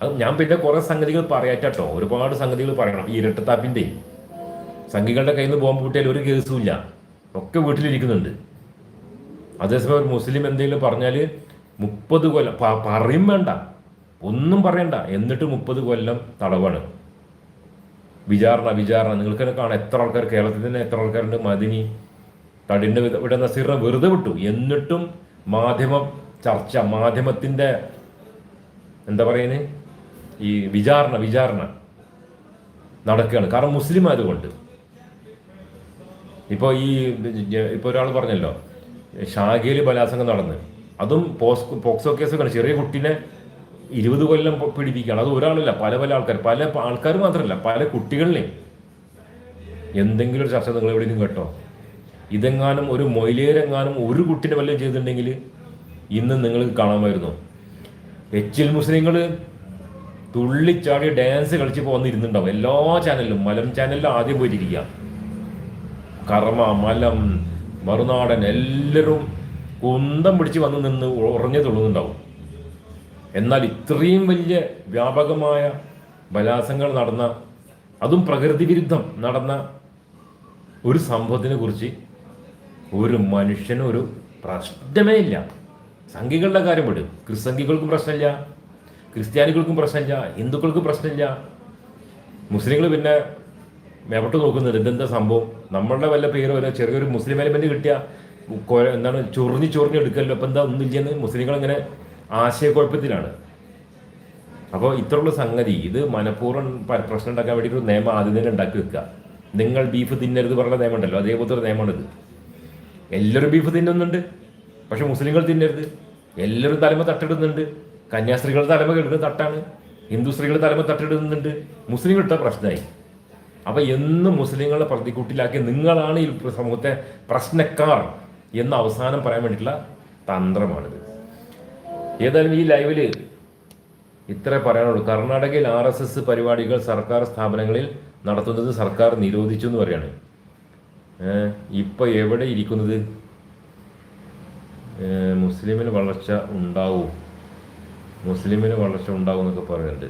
അത് ഞാൻ പിന്നെ കുറേ സംഗതികൾ പറയാറ്റോ ഒരുപാട് സംഗതികൾ പറയണം. ഈ ഇരട്ടത്താപ്പിന്റെ സംഘികളുടെ കയ്യിൽ നിന്ന് ബോംബ് കിട്ടിയാൽ ഒരു കേസും ഇല്ല ഒക്കെ വീട്ടിലിരിക്കുന്നുണ്ട്. അതേസമയം ഒരു മുസ്ലിം എന്തെങ്കിലും പറഞ്ഞാൽ മുപ്പത് കൊല്ലം പറയും വേണ്ട. ഒന്നും പറയണ്ട. എന്നിട്ട് മുപ്പത് കൊല്ലം തടവാണ്. വിചാരണ വിചാരണ. നിങ്ങൾക്ക് തന്നെ കാണാം എത്ര ആൾക്കാർ കേരളത്തിൽ തന്നെ എത്ര ആൾക്കാരുണ്ട് മദിനി തടിന്റെ ഇവിടെ നസീറിനെ വെറുതെ വിട്ടു. എന്നിട്ടും മാധ്യമ ചർച്ച മാധ്യമത്തിന്റെ എന്താ പറയുന്നത് ഈ വിചാരണ വിചാരണ നടക്കുകയാണ്. കാരണം മുസ്ലിം ആയതുകൊണ്ട്. ഇപ്പോൾ ഈ ഇപ്പോൾ ഒരാൾ പറഞ്ഞല്ലോ ഷാഗയിൽ ബലാത്സംഗം നടന്ന്. അതും പോക്സോ കേസൊക്കെയാണ് ചെറിയ കുട്ടീനെ ഇരുപത് കൊല്ലം പിടിപ്പിക്കുകയാണ്. അത് ഒരാളല്ല പല പല ആൾക്കാർ പല ആൾക്കാർ മാത്രമല്ല പല കുട്ടികളിലെയും. എന്തെങ്കിലും ഒരു ചർച്ച നിങ്ങൾ എവിടെയും കേട്ടോ? ഇതെങ്ങാനും ഒരു മൊയിലേരെങ്ങാനും ഒരു കുട്ടിനെ വല്ലതും ചെയ്തിട്ടുണ്ടെങ്കിൽ ഇന്ന് നിങ്ങൾ കാണാമായിരുന്നു. എച്ചിൽ മുസ്ലിങ്ങൾ തുള്ളിച്ചാടി ഡാൻസ് കളിച്ച് പോകുന്നിരുന്നുണ്ടാവും എല്ലാ ചാനലിലും മലം ചാനലിലും ആദ്യം പോയിട്ടിരിക്കുക. കർമ്മ മലം മറുനാടൻ എല്ലാവരും കുന്തം പിടിച്ച് വന്ന് നിന്ന് ഉറഞ്ഞു തുള്ളുന്നുണ്ടാവും. എന്നാൽ ഇത്രയും വലിയ വ്യാപകമായ ബലാസങ്ങൾ നടന്ന അതും പ്രകൃതി വിരുദ്ധം നടന്ന ഒരു സംഭവത്തിനെ കുറിച്ച് ഒരു മനുഷ്യനും ഒരു പ്രശ്നമേ ഇല്ല. സംഘികളുടെ കാര്യം വിടും ക്രിസ്സംഘികൾക്കും പ്രശ്നമില്ല. ക്രിസ്ത്യാനികൾക്കും പ്രശ്നമില്ല. ഹിന്ദുക്കൾക്കും പ്രശ്നമില്ല. മുസ്ലിങ്ങൾ പിന്നെ മേപ്പെട്ട് നോക്കുന്നുണ്ട് ഇതെന്താ സംഭവം? നമ്മളുടെ വല്ല പേര് വല്ല ചെറിയൊരു മുസ്ലിം എലമെന്റ് കിട്ടിയ എന്താണ് ചൊറിഞ്ഞ് ചൊറിഞ്ഞ് എടുക്കല്ലോ. അപ്പം എന്താ ഒന്നുമില്ലെന്ന് മുസ്ലിങ്ങൾ ഇങ്ങനെ ആശയക്കുഴപ്പത്തിലാണ്. അപ്പോൾ ഇത്രയുള്ള സംഗതി ഇത് മനഃപൂർവം പ്രശ്നം ഉണ്ടാക്കാൻ വേണ്ടി ഒരു നിയമം ആദ്യം തന്നെ ഉണ്ടാക്കി വെക്കുക. നിങ്ങൾ ബീഫ് തിന്നരുത് പറഞ്ഞ നിയമം ഉണ്ടല്ലോ അതേപോലത്തെ ഒരു നിയമമാണിത്. എല്ലാവരും ബീഫ് തിന്നുന്നുണ്ട് പക്ഷെ മുസ്ലിങ്ങൾ തിന്നരുത്. എല്ലാവരും തലമ തട്ടിടുന്നുണ്ട്. കന്യാസ്ത്രീകൾ തലമ ഇടുന്ന തട്ടാണ്. ഹിന്ദു സ്ത്രീകൾ തലമ തട്ടിടുന്നുണ്ട്. ഇട്ട പ്രശ്നമായി. അപ്പം എന്നും മുസ്ലിങ്ങളെ പ്രതിക്കൂട്ടിലാക്കി നിങ്ങളാണ് ഈ സമൂഹത്തെ പ്രശ്നക്കാർ എന്ന് അവസാനം പറയാൻ വേണ്ടിയിട്ടുള്ള തന്ത്രമാണിത്. ഏതായാലും ഈ ലൈവിൽ ഇത്ര പറയാനുള്ളൂ. കർണാടകയിൽ ആർ എസ് എസ് പരിപാടികൾ സർക്കാർ സ്ഥാപനങ്ങളിൽ നടത്തുന്നത് സർക്കാർ നിരോധിച്ചു എന്ന് പറയാണ്. ഇപ്പോൾ ഇപ്പൊ എവിടെ ഇരിക്കുന്നത്? മുസ്ലിമിന് വളർച്ച ഉണ്ടാവും. മുസ്ലിമിന് വളർച്ച ഉണ്ടാവും എന്നൊക്കെ പറയുന്നുണ്ട്.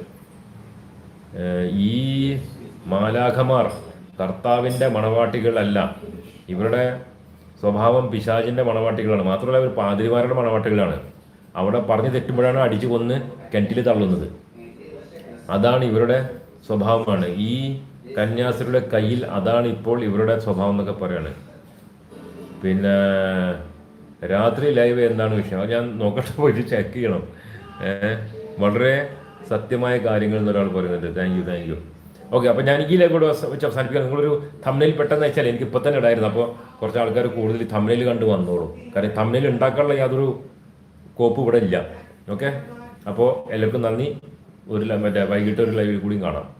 ഈ മാലാഖമാർ കർത്താവിന്റെ മണവാട്ടികളല്ല. ഇവരുടെ സ്വഭാവം പിശാചിന്റെ മണവാട്ടികളാണ്. മാത്രമല്ല അവർ പാതിരിമാരുടെ മണവാട്ടികളാണ്. അവിടെ പറഞ്ഞു തെറ്റുമ്പോഴാണ് അടിച്ചു കൊന്ന് കിണറ്റിൽ തള്ളുന്നത്. അതാണ് ഇവരുടെ സ്വഭാവമാണ്. ഈ കന്യാസ്ത്രീയുടെ കയ്യിൽ അതാണ് ഇപ്പോൾ ഇവരുടെ സ്വഭാവം എന്നൊക്കെ പറയാണ്. പിന്നെ രാത്രി ലൈവ് എന്താണ് വിഷയം? അത് ഞാൻ നോക്കട്ടെ പോയിട്ട് ചെക്ക് ചെയ്യണം. വളരെ സത്യമായ കാര്യങ്ങൾ എന്നൊരാൾ പറയുന്നുണ്ട്. Thank you thank you okay അപ്പോൾ ഞാൻ ഈ ലൈവ് കൂടെ വെച്ച് അവസാനിപ്പിക്കാം. നിങ്ങളൊരു തമ്മിൽ പെട്ടെന്ന് വെച്ചാൽ എനിക്ക് ഇപ്പം തന്നെ ഇടായിരുന്നു അപ്പോൾ കുറച്ച് ആൾക്കാർ കൂടുതൽ തമ്മിൽ കണ്ട് വന്നോളൂ. കാരണം തമ്മിൽ ഉണ്ടാക്കാനുള്ള യാതൊരു കോപ്പ് ഇവിടെ ഇല്ല. ഓക്കെ? അപ്പോൾ എല്ലാവർക്കും നന്ദി. ഒരു മറ്റേ വൈകിട്ട് ഒരു ലൈവിൽ കൂടിയും കാണാം.